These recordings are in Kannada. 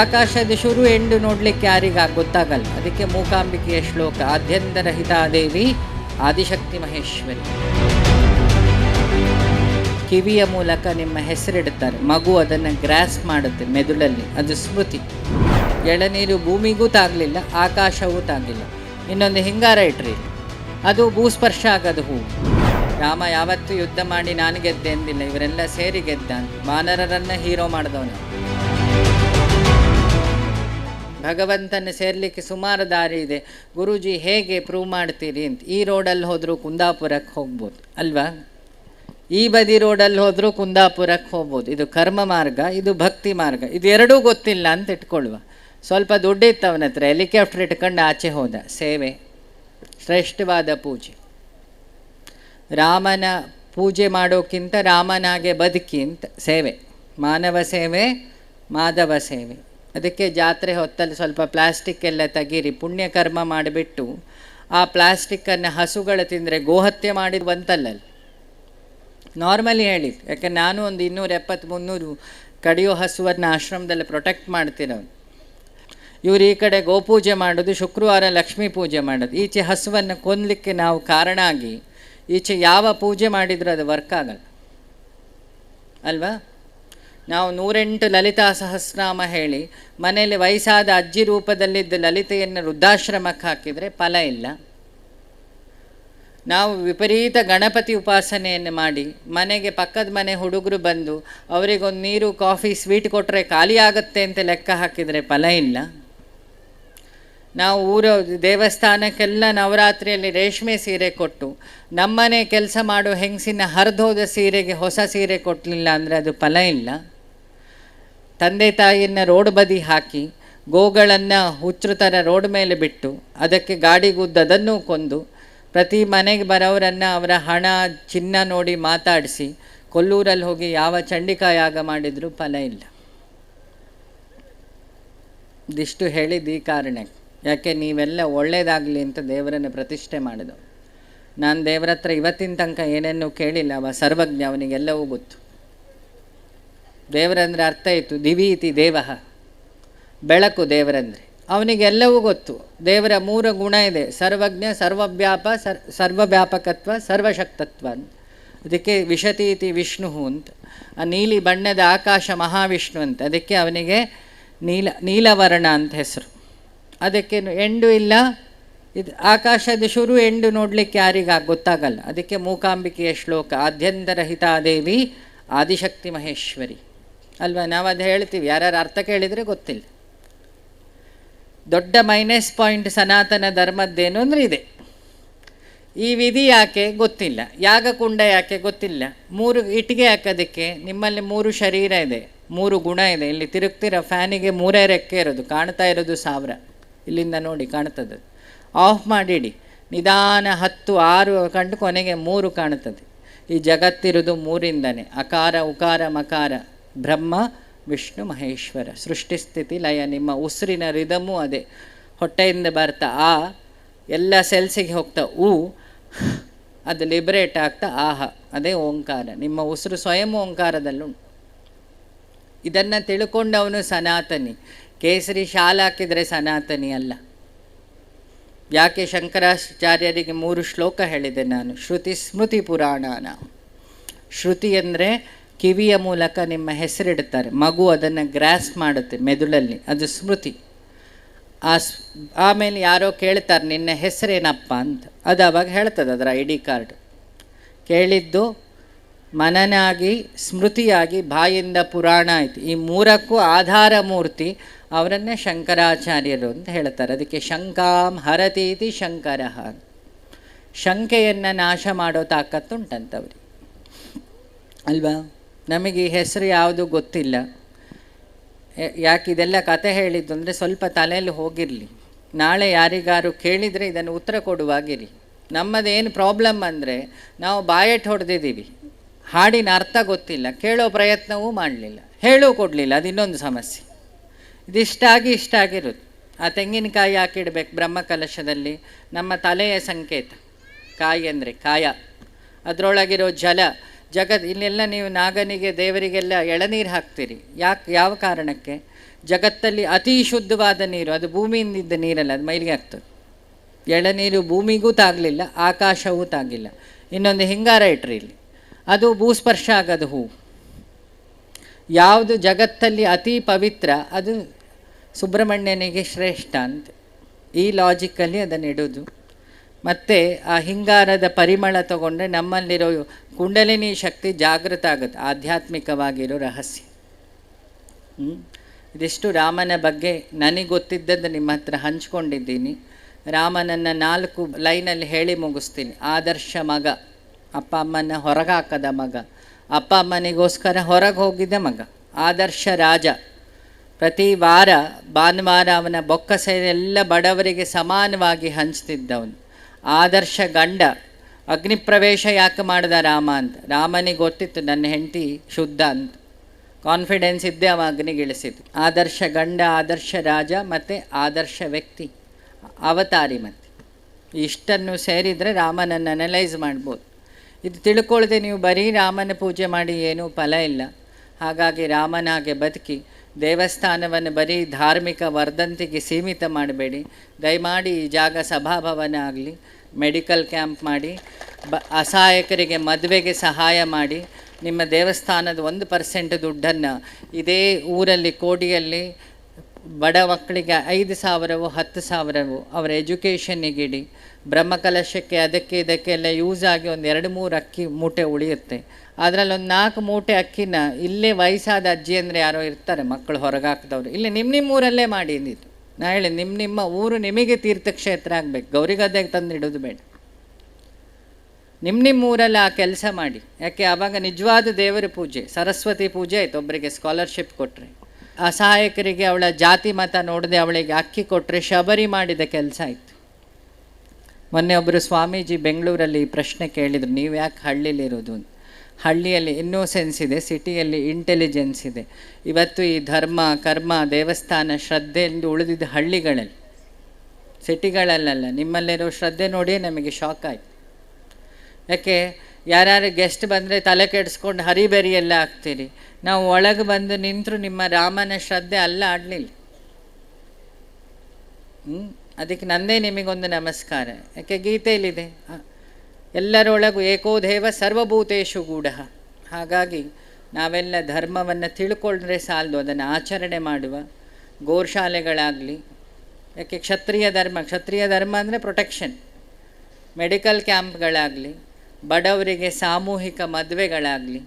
ಆಕಾಶದ ಶುರು ಎಂಡು ನೋಡಲಿಕ್ಕೆ ಯಾರಿಗ ಗೊತ್ತಾಗಲ್ಲ. ಅದಕ್ಕೆ ಮೂಕಾಂಬಿಕೆಯ ಶ್ಲೋಕ ಆದ್ಯಂತರಹಿತಾದೇವಿ ಆದಿಶಕ್ತಿ ಮಹೇಶ್ವರಿ. ಕಿವಿಯ ಮೂಲಕ ನಿಮ್ಮ ಹೆಸರಿಡುತ್ತಾರೆ ಮಗು ಅದನ್ನು ಗ್ರಾಸ್ ಮಾಡುತ್ತೆ ಮೆದುಳಲ್ಲಿ. ಅದು ಸ್ಮೃತಿ. ಎಳನೀರು ಭೂಮಿಗೂ ತಾಗಲಿಲ್ಲ, ಆಕಾಶವೂ ತಾಗಲಿಲ್ಲ. ಇನ್ನೊಂದು ಹಿಂಗಾರ ಇಟ್ರಿ. ಅದು ಭೂಸ್ಪರ್ಶ ಆಗದು ಹೂವು. ರಾಮ, ಯಾವತ್ತೂ ಯುದ್ಧ ಮಾಡಿ ನಾನು ಗೆದ್ದೆ ಎಂದಿಲ್ಲ. ಇವರೆಲ್ಲ ಸೇರಿ ಗೆದ್ದ. ಮಾನರರನ್ನ ಹೀರೋ ಮಾಡಿದವನು. ಭಗವಂತನ ಸೇರಲಿಕ್ಕೆ ಸುಮಾರು ದಾರಿ ಇದೆ. ಗುರೂಜಿ ಹೇಗೆ ಪ್ರೂವ್ ಮಾಡ್ತೀರಿ ಅಂತ. ಈ ರೋಡಲ್ಲಿ ಹೋದರೂ ಕುಂದಾಪುರಕ್ಕೆ ಹೋಗ್ಬೋದು. ಅಲ್ವಾ? ಈ ಬದಿ ರೋಡಲ್ಲಿ ಹೋದರೂ ಕುಂದಾಪುರಕ್ಕೆ ಹೋಗ್ಬೋದು. ಇದು ಕರ್ಮ ಮಾರ್ಗ, ಇದು ಭಕ್ತಿ ಮಾರ್ಗ. ಇದು ಎರಡೂ ಗೊತ್ತಿಲ್ಲ ಅಂತ ಇಟ್ಕೊಳ್ಳುವ. ಸ್ವಲ್ಪ ದುಡ್ಡಿತ್ತು ಅವನ ಹತ್ರ. ಹೆಲಿಕಾಪ್ಟರ್ ಇಟ್ಕೊಂಡು ಆಚೆ ಹೋದ. ಸೇವೆ. ಶ್ರೇಷ್ಠವಾದ ಪೂಜೆ. ರಾಮನ ಪೂಜೆ ಮಾಡೋಕ್ಕಿಂತ ರಾಮನಾಗೆ ಬದುಕಿ ಅಂತ ಸೇವೆ. ಮಾನವ ಸೇವೆ, ಮಾಧವ ಸೇವೆ. ಅದಕ್ಕೆ ಜಾತ್ರೆ ಹೊತ್ತಲ್ಲಿ ಸ್ವಲ್ಪ ಪ್ಲಾಸ್ಟಿಕ್ ಎಲ್ಲ ತೆಗೀರಿ, ಪುಣ್ಯಕರ್ಮ ಮಾಡಿಬಿಟ್ಟು ಆ ಪ್ಲಾಸ್ಟಿಕ್ಕನ್ನು ಹಸುಗಳು ತಿಂದರೆ ಗೋಹತ್ಯೆ ಮಾಡಿದ್ವಂತಲ್ಲಲ್ಲಿ. ನಾರ್ಮಲಿ ಹೇಳಿ ಯಾಕೆ ನಾನು ಒಂದು ಇನ್ನೂರ ಎಪ್ಪತ್ತು ಮುನ್ನೂರು ಕಡಿಯೋ ಹಸುವನ್ನು ಆಶ್ರಮದಲ್ಲಿ ಪ್ರೊಟೆಕ್ಟ್ ಮಾಡ್ತೀನಿ ಅವನು. ಇವರು ಈ ಕಡೆ ಗೋಪೂಜೆ ಮಾಡೋದು, ಶುಕ್ರವಾರ ಲಕ್ಷ್ಮೀ ಪೂಜೆ ಮಾಡೋದು. ಈಚೆ ಹಸುವನ್ನು ಕೊಂದಲಿಕ್ಕೆ ನಾವು ಕಾರಣ ಆಗಿ, ಈಚೆ ಯಾವ ಪೂಜೆ ಮಾಡಿದರೂ ಅದು ವರ್ಕ್ ಆಗಲ್ಲ. ಅಲ್ವಾ? ನಾವು ನೂರೆಂಟು ಲಲಿತಾ ಸಹಸ್ರನಾಮ ಹೇಳಿ, ಮನೆಯಲ್ಲಿ ವಯಸ್ಸಾದ ಅಜ್ಜಿ ರೂಪದಲ್ಲಿದ್ದ ಲಲಿತೆಯನ್ನು ವೃದ್ಧಾಶ್ರಮಕ್ಕೆ ಹಾಕಿದರೆ ಫಲ ಇಲ್ಲ. ನಾವು ವಿಪರೀತ ಗಣಪತಿ ಉಪಾಸನೆಯನ್ನು ಮಾಡಿ, ಮನೆಗೆ ಪಕ್ಕದ ಮನೆ ಹುಡುಗರು ಬಂದು, ಅವರಿಗೊಂದು ನೀರು, ಕಾಫಿ, ಸ್ವೀಟ್ ಕೊಟ್ಟರೆ ಖಾಲಿ ಅಂತ ಲೆಕ್ಕ ಹಾಕಿದರೆ ಫಲ ಇಲ್ಲ. ನಾವು ಊರ ದೇವಸ್ಥಾನಕ್ಕೆಲ್ಲ ನವರಾತ್ರಿಯಲ್ಲಿ ರೇಷ್ಮೆ ಸೀರೆ ಕೊಟ್ಟು, ನಮ್ಮನೆ ಕೆಲಸ ಮಾಡೋ ಹೆಂಗಸಿನ ಹರಿದೋದ ಸೀರೆಗೆ ಹೊಸ ಸೀರೆ ಕೊಟ್ಟಲಿಲ್ಲ ಅಂದರೆ ಅದು ಫಲ ಇಲ್ಲ. ತಂದೆ ತಾಯಿಯನ್ನ ರೋಡ್ ಬದಿ ಹಾಕಿ, ಗೋಗಳನ್ನು ಹುಚ್ಚರು ಥರ ರೋಡ್ ಮೇಲೆ ಬಿಟ್ಟು, ಅದಕ್ಕೆ ಗಾಡಿಗುದ್ದದನ್ನು ಕೊಂದು, ಪ್ರತಿ ಮನೆಗೆ ಬರೋರನ್ನು ಅವರ ಹಣ, ಚಿನ್ನ ನೋಡಿ ಮಾತಾಡಿಸಿ, ಕೊಲ್ಲೂರಲ್ಲಿ ಹೋಗಿ ಯಾವ ಚಂಡಿಕಾ ಯಾಗ ಮಾಡಿದರೂ ಫಲ ಇಲ್ಲ. ಇದಿಷ್ಟು ಹೇಳಿದ್ದು ಈ ಕಾರಣಕ್ಕೆ. ಯಾಕೆ ನೀವೆಲ್ಲ ಒಳ್ಳೆಯದಾಗಲಿ ಅಂತ ದೇವರನ್ನು ಪ್ರತಿಷ್ಠೆ ಮಾಡಿದವು ನಾನು ದೇವರ ಹತ್ರ ಇವತ್ತಿನ ತನಕ ಏನೇನು ಕೇಳಿಲ್ಲ, ಅವ ಸರ್ವಜ್ಞ, ಅವನಿಗೆಲ್ಲವೂ ಗೊತ್ತು. ದೇವರಂದ್ರೆ ಅರ್ಥ ಇತ್ತು, ದಿವೀತಿ ದೇವ, ಬೆಳಕು ದೇವರಂದ್ರೆ. ಅವನಿಗೆಲ್ಲವೂ ಗೊತ್ತು, ದೇವರ ಮೂರು ಗುಣ ಇದೆ, ಸರ್ವಜ್ಞ, ಸರ್ವವ್ಯಾಪ, ಸರ್, ಸರ್ವವ್ಯಾಪಕತ್ವ, ಸರ್ವಶಕ್ತತ್ವ. ಅಂತ ಅದಕ್ಕೆ ವಿಶತೀತಿ ವಿಷ್ಣು ಅಂತ, ಆ ನೀಲಿ ಬಣ್ಣದ ಆಕಾಶ ಮಹಾವಿಷ್ಣು ಅಂತ, ಅದಕ್ಕೆ ಅವನಿಗೆ ನೀಲ, ನೀಲವರ್ಣ ಅಂತ ಹೆಸರು. ಅದಕ್ಕೆ ಎಂಡು ಇಲ್ಲ. ಇದು ಆಕಾಶದ ಶುರು, ಎಂಡು ನೋಡಲಿಕ್ಕೆ ಯಾರಿಗ ಗೊತ್ತಾಗಲ್ಲ. ಅದಕ್ಕೆ ಮೂಕಾಂಬಿಕೆಯ ಶ್ಲೋಕ ಆದ್ಯಂತರಹಿತಾದೇವಿ ಆದಿಶಕ್ತಿ ಮಹೇಶ್ವರಿ. ಅಲ್ವಾ? ನಾವು ಅದು ಹೇಳ್ತೀವಿ. ಯಾರ್ಯಾರು ಅರ್ಥ ಕೇಳಿದರೆ ಗೊತ್ತಿಲ್ಲ. ದೊಡ್ಡ ಮೈನಸ್ ಪಾಯಿಂಟ್ ಸನಾತನ ಧರ್ಮದ್ದೇನು ಅಂದರೆ ಇದೆ. ಈ ವಿಧಿ ಯಾಕೆ ಗೊತ್ತಿಲ್ಲ? ಯಾಗ ಕುಂಡ ಯಾಕೆ ಗೊತ್ತಿಲ್ಲ? ಮೂರು ಇಟ್ಟಿಗೆ ಹಾಕೋದಕ್ಕೆ ನಿಮ್ಮಲ್ಲಿ ಮೂರು ಶರೀರ ಇದೆ, ಮೂರು ಗುಣ ಇದೆ. ಇಲ್ಲಿ ತಿರುಗ್ತಿರೋ? ಫ್ಯಾನಿಗೆ ಮೂರೇ ರೆಕ್ಕೆ ಇರೋದು, ಕಾಣ್ತಾ ಇರೋದು ಸಾವಿರ. ಇಲ್ಲಿಂದ ನೋಡಿ ಕಾಣ್ತದೆ ಆಫ್ ಮಾಡಿಡಿ. ನಿಧಾನ ಹತ್ತು, ಆರು ಕಂಡು ಕೊನೆಗೆ ಮೂರು ಕಾಣುತ್ತದೆ. ಈ ಜಗತ್ತಿರುವುದು ಮೂರಿಂದನೇ. ಅಕಾರ, ಉಕಾರ, ಮಕಾರ, ಬ್ರಹ್ಮ, ವಿಷ್ಣು, ಮಹೇಶ್ವರ. ಸೃಷ್ಟಿಸ್ಥಿತಿ ಲಯ, ನಿಮ್ಮ ಉಸಿರಿನ ರಿದಮು ಅದೇ. ಹೊಟ್ಟೆಯಿಂದ ಬರ್ತಾ ಆ, ಎಲ್ಲ ಸೆಲ್ಸಿಗೆ ಹೋಗ್ತಾ ಊ ಅದು ಲಿಬರೇಟ್ ಆಗ್ತಾ ಆಹ. ಅದೇ ಓಂಕಾರ. ನಿಮ್ಮ ಉಸಿರು ಸ್ವಯಂ ಓಂಕಾರದಲ್ಲುಂಟು. ಇದನ್ನು ತಿಳ್ಕೊಂಡವನು ಸನಾತನಿ. ಕೇಸರಿ ಶಾಲ್ ಹಾಕಿದರೆ ಸನಾತನಿ ಅಲ್ಲ. ಯಾಕೆ ಶಂಕರಾಚಾರ್ಯರಿಗೆ ಮೂರು ಶ್ಲೋಕ ಹೇಳಿದೆ ನಾನು. ಶ್ರುತಿ ಸ್ಮೃತಿ ಪುರಾಣನ. ಶ್ರುತಿ ಅಂದರೆ ಕಿವಿಯ ಮೂಲಕ ನಿಮ್ಮ ಹೆಸರಿಡ್ತಾರೆ. ಮಗು ಅದನ್ನು ಗ್ರಾಸ್ ಮಾಡುತ್ತೆ ಮೆದುಳಲ್ಲಿ. ಅದು ಸ್ಮೃತಿ. ಆ ಆಮೇಲೆ ಯಾರೋ ಕೇಳ್ತಾರೆ ನಿನ್ನ ಹೆಸರೇನಪ್ಪ ಅಂತ. ಅದು ಅವಾಗ ಹೇಳ್ತದೆ ಅದರ ಐ ಡಿ ಕಾರ್ಡ್. ಕೇಳಿದ್ದು ಮನನಾಗಿ, ಸ್ಮೃತಿಯಾಗಿ, ಬಾಯಿಂದ ಪುರಾಣ ಆಯಿತು. ಈ ಮೂರಕ್ಕೂ ಆಧಾರ ಮೂರ್ತಿ ಅವರನ್ನೇ ಶಂಕರಾಚಾರ್ಯರು ಅಂತ ಹೇಳ್ತಾರೆ. ಅದಕ್ಕೆ ಶಂಕಾಂ ಹರತೀತಿ ಶಂಕರ ಶಂಕೆಯನ್ನು ನಾಶ ಮಾಡೋ ತಾಕತ್ತುಂಟಂತವ್ರಿಗೆ ಅಲ್ವಾ? ನಮಗೆ ಈ ಹೆಸರು ಯಾವುದು ಗೊತ್ತಿಲ್ಲ. ಯಾಕೆ ಇದೆಲ್ಲ ಕತೆ ಹೇಳಿದ್ದು ಅಂದರೆ ಸ್ವಲ್ಪ ತಲೆಯಲ್ಲಿ ಹೋಗಿರಲಿ. ನಾಳೆ ಯಾರಿಗಾರು ಕೇಳಿದರೆ ಇದನ್ನು ಉತ್ತರ ಕೊಡುವಾಗಿರಿ. ನಮ್ಮದೇನು ಪ್ರಾಬ್ಲಮ್ ಅಂದರೆ ನಾವು ಬಾಯಟ್ ಹೊಡೆದಿದ್ದೀವಿ. ಹಾಡಿನ ಅರ್ಥ ಗೊತ್ತಿಲ್ಲ, ಕೇಳೋ ಪ್ರಯತ್ನವೂ ಮಾಡಲಿಲ್ಲ, ಹೇಳೂ ಕೊಡಲಿಲ್ಲ, ಅದು ಇನ್ನೊಂದು ಸಮಸ್ಯೆ. ಇದಿಷ್ಟಾಗಿ ಇಷ್ಟಾಗಿರೋದು. ಆ ತೆಂಗಿನಕಾಯಿ ಹಾಕಿಡ್ಬೇಕು ಬ್ರಹ್ಮಕಲಶದಲ್ಲಿ, ನಮ್ಮ ತಲೆಯ ಸಂಕೇತ, ಕಾಯಿ ಅಂದರೆ ಕಾಯ. ಅದರೊಳಗಿರೋ ಜಲ ಜಗತ್ ಇಲ್ಲೆಲ್ಲ ನೀವು ನಾಗನಿಗೆ, ದೇವರಿಗೆಲ್ಲ ಎಳನೀರು ಹಾಕ್ತೀರಿ. ಯಾಕೆ, ಯಾವ ಕಾರಣಕ್ಕೆ? ಜಗತ್ತಲ್ಲಿ ಅತಿ ಶುದ್ಧವಾದ ನೀರು, ಅದು ಭೂಮಿಯಿಂದಿದ್ದ ನೀರಲ್ಲ, ಅದು ಮೈಲಿಗೆ ಆಗ್ತದೆ. ಎಳನೀರು ಭೂಮಿಗೂ ತಾಗಲಿಲ್ಲ, ಆಕಾಶವೂ ತಾಗಿಲ್ಲ ಇನ್ನೊಂದು ಹಿಂಗಾರ ಇಟ್ರಿ ಇಲ್ಲಿ. ಅದು ಭೂಸ್ಪರ್ಶ ಆಗೋದು ಹೂ. ಯಾವುದು ಜಗತ್ತಲ್ಲಿ ಅತಿ ಪವಿತ್ರ, ಅದು ಸುಬ್ರಹ್ಮಣ್ಯನಿಗೆ ಶ್ರೇಷ್ಠ ಅಂತ. ಈ ಲಾಜಿಕ್ಕಲ್ಲಿ ಅದನ್ನು ಇಡೋದು. ಮತ್ತು ಆ ಹಿಂಗಾರದ ಪರಿಮಳ ತಗೊಂಡ್ರೆ ನಮ್ಮಲ್ಲಿರೋ ಕುಂಡಲಿನಿ ಶಕ್ತಿ ಜಾಗೃತ ಆಗುತ್ತೆ, ಆಧ್ಯಾತ್ಮಿಕವಾಗಿರೋ ರಹಸ್ಯ? ಇದಿಷ್ಟು ರಾಮನ ಬಗ್ಗೆ ನನಗೆ ಗೊತ್ತಿದ್ದದ್ದು ನಿಮ್ಮ ಹತ್ರ ಹಂಚ್ಕೊಂಡಿದ್ದೀನಿ. ರಾಮನನ್ನು ನಾಲ್ಕು ಲೈನಲ್ಲಿ ಹೇಳಿ ಮುಗಿಸ್ತೀನಿ. ಆದರ್ಶ ಮಗ. ಅಪ್ಪ ಅಮ್ಮನ ಹೊರಗೆ ಮಗ. ಅಪ್ಪ ಅಮ್ಮನಿಗೋಸ್ಕರ ಹೊರಗೆ ಹೋಗಿದ್ದ ಮಗ. ಆದರ್ಶ ರಾಜ. ಪ್ರತಿ ವಾರ ಭಾನುವಾರ ಅವನ ಬೊಕ್ಕಸ ಎಲ್ಲ ಬಡವರಿಗೆ ಸಮಾನವಾಗಿ ಹಂಚ್ತಿದ್ದವನು. ಆದರ್ಶ ಗಂಡ. ಅಗ್ನಿಪ್ರವೇಶ ಯಾಕೆ ಮಾಡಿದ ರಾಮ ಅಂತ. ರಾಮನಿಗೆ ಗೊತ್ತಿತ್ತು ನನ್ನ ಹೆಂಡತಿ ಶುದ್ಧ ಅಂತ. ಕಾನ್ಫಿಡೆನ್ಸ್ ಇದ್ದೇ ಅವ ಅಗ್ನಿಗಿಳಿಸಿದ್ದು ಆದರ್ಶ ಗಂಡ, ಆದರ್ಶ ರಾಜ ಮತ್ತು ಆದರ್ಶ ವ್ಯಕ್ತಿ. ಅವತಾರಿ ಮತ್ತು. ಇಷ್ಟನ್ನು ಸೇರಿದರೆ ರಾಮನನ್ನು ಅನಲೈಸ್ ಮಾಡ್ಬೋದು. ಇದು ತಿಳ್ಕೊಳ್ಳದೆ ನೀವು ಬರೀ ರಾಮನ ಪೂಜೆ ಮಾಡಿ ಏನೂ ಫಲ ಇಲ್ಲ. ಹಾಗಾಗಿ ರಾಮನಾಗೆ ಬದುಕಿ ದೇವಸ್ಥಾನವನ್ನು ಬರೀ ಧಾರ್ಮಿಕ ವರ್ಧಂತಿಗೆ ಸೀಮಿತ ಮಾಡಬೇಡಿ. ದಯಮಾಡಿ ಈ ಜಾಗ ಸಭಾಭವನ ಆಗಲಿ, ಮೆಡಿಕಲ್ ಕ್ಯಾಂಪ್ ಮಾಡಿ, ಬ ಅಸಹಾಯಕರಿಗೆ ಮದುವೆಗೆ ಸಹಾಯ ಮಾಡಿ, ನಿಮ್ಮ ದೇವಸ್ಥಾನದ ಒಂದು ಪರ್ಸೆಂಟ್ ದುಡ್ಡನ್ನು ಇದೇ ಊರಲ್ಲಿ, ಕೋಡಿಯಲ್ಲಿ ಬಡ ಮಕ್ಕಳಿಗೆ ಐದು ಸಾವಿರವೋ, ಹತ್ತು ಸಾವಿರವೋ ಅವರ ಎಜುಕೇಷನ್ನಿಗಿಡಿ. ಬ್ರಹ್ಮಕಲಶಕ್ಕೆ ಅದಕ್ಕೆ ಇದಕ್ಕೆಲ್ಲ ಯೂಸ್ ಆಗಿ ಒಂದು ಎರಡು ಮೂರು ಅಕ್ಕಿ ಮೂಟೆ ಉಳಿಯುತ್ತೆ. ಅದರಲ್ಲಿ ಒಂದು ನಾಲ್ಕು ಮೂಟೆ ಅಕ್ಕಿನ ಇಲ್ಲೇ ವಯಸ್ಸಾದ ಅಜ್ಜಿ ಅಂದರೆ ಯಾರೋ ಇರ್ತಾರೆ, ಮಕ್ಕಳು ಹೊರಗಾಕ್ದವ್ರು. ಇಲ್ಲಿ ನಿಮ್ಮ ನಿಮ್ಮ ಊರಲ್ಲೇ ಮಾಡಿ ಅಂದಿದ್ದು ನಾ ಹೇಳಿ ನಿಮ್ಮ ನಿಮ್ಮ ಊರು ನಿಮಗೆ ತೀರ್ಥಕ್ಷೇತ್ರ ಆಗಬೇಕು. ಗೌರಿಗದ್ದೆಗೆ ತಂದು ಇಡೋದು ಬೇಡ. ನಿಮ್ಮ ನಿಮ್ಮ ಊರಲ್ಲಿ ಆ ಕೆಲಸ ಮಾಡಿ. ಯಾಕೆ ಆವಾಗ ನಿಜವಾದ ದೇವರ ಪೂಜೆ, ಸರಸ್ವತಿ ಪೂಜೆ ಆಯ್ತು ಒಬ್ಬರಿಗೆ ಸ್ಕಾಲರ್ಶಿಪ್ ಕೊಟ್ಟರೆ ಅಸಹಾಯಕರಿಗೆ ಅವಳ ಜಾತಿ ಮತ ನೋಡದೆ ಅವಳಿಗೆ ಅಕ್ಕಿ ಕೊಟ್ಟರೆ ಶಬರಿ ಮಾಡಿದ ಕೆಲಸ ಆಯಿತು. ಮೊನ್ನೆ ಒಬ್ಬರು ಸ್ವಾಮೀಜಿ ಬೆಂಗಳೂರಲ್ಲಿ ಪ್ರಶ್ನೆ ಕೇಳಿದರು, ನೀವು ಯಾಕೆ ಹಳ್ಳಿಲಿರೋದು ಅಂತ. ಹಳ್ಳಿಯಲ್ಲಿ ಇನ್ನೋಸೆನ್ಸ್ ಇದೆ, ಸಿಟಿಯಲ್ಲಿ ಇಂಟೆಲಿಜೆನ್ಸ್ ಇದೆ. ಇವತ್ತು ಈ ಧರ್ಮ, ಕರ್ಮ, ದೇವಸ್ಥಾನ ಶ್ರದ್ಧೆ ಎಂದು ಉಳಿದಿದ್ದ ಹಳ್ಳಿಗಳಲ್ಲಿ, ಸಿಟಿಗಳಲ್ಲಲ್ಲ, ನಿಮ್ಮಲ್ಲಿರೋ ಶ್ರದ್ಧೆ ನೋಡಿ ನಮಗೆ ಶಾಕ್ ಆಯಿತು. ಯಾಕೆ ಯಾರು ಗೆಸ್ಟ್ ಬಂದರೆ ತಲೆ ಕೆಡಿಸ್ಕೊಂಡು ಹರಿಬರಿ ಎಲ್ಲ ಆಗ್ತೀರಿ ನಾವು ಒಳಗೆ ಬಂದು ನಿಂತರೂ ನಿಮ್ಮ ರಾಮನ ಶ್ರದ್ಧೆ ಅಲ್ಲ ಆಡಲಿಲ್ಲ. ಹ್ಞೂ ಅದಕ್ಕೆ ನಂದೇ ನಿಮಗೊಂದು ನಮಸ್ಕಾರ. ಯಾಕೆ ಗೀತೆಯಲ್ಲಿದೆ ಎಲ್ಲರೊಳಗು ಏಕೋದೇವ ಸರ್ವಭೂತೇಶು ಗೂಢ. ಹಾಗಾಗಿ ನಾವೆಲ್ಲ ಧರ್ಮವನ್ನು ತಿಳ್ಕೊಂಡ್ರೆ ಸಾಲದು, ಅದನ್ನು ಆಚರಣೆ ಮಾಡುವ ಗೋಶಾಲೆಗಳಾಗಲಿ ಯಾಕೆ ಕ್ಷತ್ರಿಯ ಧರ್ಮ ಕ್ಷತ್ರಿಯ ಧರ್ಮ ಅಂದರೆ ಪ್ರೊಟೆಕ್ಷನ್. ಮೆಡಿಕಲ್ ಕ್ಯಾಂಪ್ಗಳಾಗಲಿ, ಬಡವರಿಗೆ ಸಾಮೂಹಿಕ ಮದುವೆಗಳಾಗಲಿ.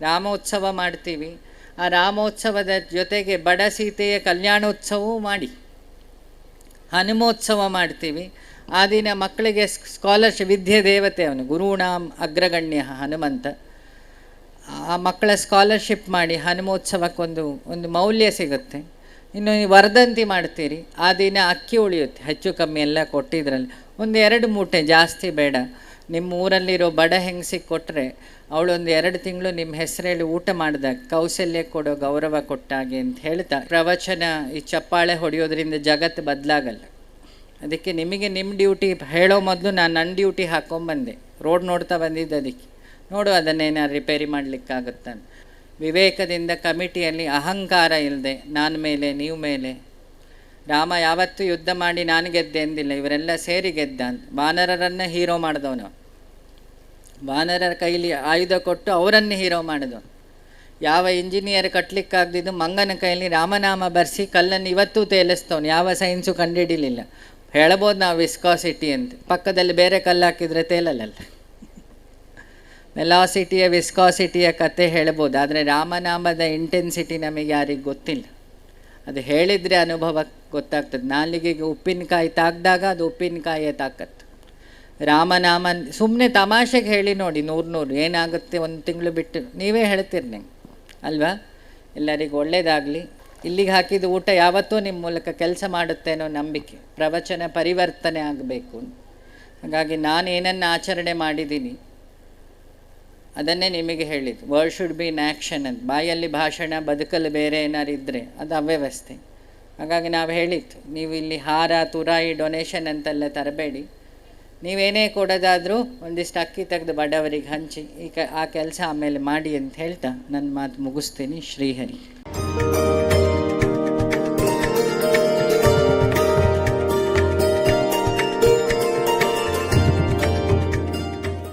ರಾಮೋತ್ಸವ ಮಾಡ್ತೀವಿ. ಆ ರಾಮೋತ್ಸವದ ಜೊತೆಗೆ ಬಡ ಸೀತೆಯ ಕಲ್ಯಾಣೋತ್ಸವವೂ ಮಾಡಿ. ಹನುಮೋತ್ಸವ ಮಾಡ್ತೀವಿ. ಆ ದಿನ ಮಕ್ಕಳಿಗೆ ಸ್ಕಾಲರ್ಶಿಪ್ ವಿದ್ಯೆ ದೇವತೆ ಅವನು ಗುರುಣಾಮ್ ಅಗ್ರಗಣ್ಯ ಹನುಮಂತ. ಆ ಮಕ್ಕಳ ಸ್ಕಾಲರ್ಶಿಪ್ ಮಾಡಿ ಹನುಮೋತ್ಸವಕ್ಕೊಂದು, ಒಂದು ಮೌಲ್ಯ ಸಿಗುತ್ತೆ. ಇನ್ನು ವರ್ಧಂತಿ ಮಾಡ್ತೀರಿ. ಆ ದಿನ ಅಕ್ಕಿ ಉಳಿಯುತ್ತೆ. ಹೆಚ್ಚು ಕಮ್ಮಿ ಎಲ್ಲ ಕೊಟ್ಟಿದ್ರಲ್ಲಿ. ಒಂದು ಎರಡು ಮೂಟೆ ಜಾಸ್ತಿ ಬೇಡ. ನಿಮ್ಮ ಊರಲ್ಲಿರೋ ಬಡ ಹೆಂಗಸಿಗೆ ಕೊಟ್ಟರೆ ಅವಳೊಂದು ಎರಡು ತಿಂಗಳು ನಿಮ್ಮ ಹೆಸರೇಳಿ ಊಟ ಮಾಡಿದಾಗ ಕೌಶಲ್ಯ ಕೊಡೋ ಗೌರವ ಕೊಟ್ಟಾಗೆ ಅಂತ ಹೇಳ್ತಾ, ಪ್ರವಚನ ಈ ಚಪ್ಪಾಳೆ ಹೊಡೆಯೋದ್ರಿಂದ ಜಗತ್ತು ಬದಲಾಗಲ್ಲ. ಅದಕ್ಕೆ ನಿಮಗೆ ನಿಮ್ಮ ಡ್ಯೂಟಿ, ಹೇಳೋ ಮೊದಲು ನಾನು ನನ್ನ ಡ್ಯೂಟಿ ಹಾಕ್ಕೊಂಬಂದೆ ರೋಡ್ ನೋಡ್ತಾ ಬಂದಿದ್ದು ಅದಕ್ಕೆ. ನೋಡು ಅದನ್ನೇನಾರು ರಿಪೇರಿ ಮಾಡಲಿಕ್ಕಾಗುತ್ತಾನೆ ವಿವೇಕದಿಂದ ಕಮಿಟಿಯಲ್ಲಿ ಅಹಂಕಾರ ಇಲ್ಲದೆ ನಾನು ಮೇಲೆ, ನೀವು ಮೇಲೆ ರಾಮ ಯಾವತ್ತೂ ಯುದ್ಧ ಮಾಡಿ ನಾನು ಗೆದ್ದೆ ಎಂದಿಲ್ಲ, ಇವರೆಲ್ಲ ಸೇರಿ ಗೆದ್ದ ಅಂತ. ಹೀರೋ ಮಾಡಿದವನು. ವಾನರರ ಕೈಲಿ ಆಯುಧ ಕೊಟ್ಟು ಅವರನ್ನು ಹೀರೋ ಮಾಡಿದವನು. ಯಾವ ಇಂಜಿನಿಯರ್ ಕಟ್ಟಲಿಕ್ಕಾಗ್ದಿದ್ದು ಮಂಗನ ಕೈಯಲ್ಲಿ ರಾಮನಾಮ ಬರೆಸಿ ಕಲ್ಲನ್ನು ಇವತ್ತೂ ತೇಲಿಸ್ತವನು. ಯಾವ ಸೈನ್ಸು ಕಂಡುಹಿಡಿಲಿಲ್ಲ. ಹೇಳ್ಬೋದು ನಾವು ವಿಸ್ಕಾಸಿಟಿ ಅಂತ. ಪಕ್ಕದಲ್ಲಿ ಬೇರೆ ಕಲ್ಲು ಹಾಕಿದರೆ ತೇಲಲ್ಲ ವೆಲಾಸಿಟಿಯ ವಿಸ್ಕಾಸಿಟಿಯ ಕತೆ ಹೇಳ್ಬೋದು. ಆದರೆ ರಾಮನಾಮದ ಇಂಟೆನ್ಸಿಟಿ ನಮಗೆ ಯಾರಿಗೆ ಗೊತ್ತಿಲ್ಲ. ಅದು ಹೇಳಿದರೆ ಅನುಭವ ಗೊತ್ತಾಗ್ತದೆ. ನಾಲಿಗೆಗೆ ಉಪ್ಪಿನಕಾಯಿ ತಾಗ್ದಾಗ ಅದು ಉಪ್ಪಿನಕಾಯಿಯೇ ತಾಕತ್ತು. ರಾಮನಾಮ ಸುಮ್ಮನೆ ತಮಾಷೆಗೆ ಹೇಳಿ ನೋಡಿ, ನೂರು ನೂರು, ಏನಾಗುತ್ತೆ ಒಂದು ತಿಂಗಳು ಬಿಟ್ಟು, ನೀವೇ ಹೇಳ್ತೀರಿ ನಂಗೆ ಅಲ್ವಾ? ಎಲ್ಲರಿಗೂ ಒಳ್ಳೆಯದಾಗಲಿ ಇಲ್ಲಿಗೆ ಹಾಕಿದ ಊಟ ಯಾವತ್ತೂ ನಿಮ್ಮ ಮೂಲಕ ಕೆಲಸ ಮಾಡುತ್ತೆ ಅನ್ನೋ ನಂಬಿಕೆ, ಪ್ರವಚನ ಪರಿವರ್ತನೆ ಆಗಬೇಕು. ಹಾಗಾಗಿ ನಾನು ಏನನ್ನು ಆಚರಣೆ ಮಾಡಿದ್ದೀನಿ, ಅದನ್ನೇ ನಿಮಗೆ ಹೇಳಿದ್ದು. Word should be in action ಅಂತ. ಬಾಯಲ್ಲಿ ಭಾಷಣ ಬದುಕಲು ಬೇರೆ ಏನಾರು ಇದ್ದರೆ ಅದು ಅವ್ಯವಸ್ಥೆ. ಹಾಗಾಗಿ ನಾವು ಹೇಳಿತ್ತು ನೀವು ಇಲ್ಲಿ ಹಾರ, ತುರಾಯಿ ಡೊನೇಷನ್ ಅಂತೆಲ್ಲ ತರಬೇಡಿ. ನೀವೇನೇ ಕೊಡೋದಾದರೂ ಒಂದಿಷ್ಟು ಅಕ್ಕಿ ತೆಗೆದು ಬಡವರಿಗೆ ಹಂಚಿ, ಈ ಆ ಕೆಲಸ ಆಮೇಲೆ ಮಾಡಿ ಅಂತ ಹೇಳ್ತಾ ನನ್ನ ಮಾತು ಮುಗಿಸ್ತೀನಿ. ಶ್ರೀಹರಿ.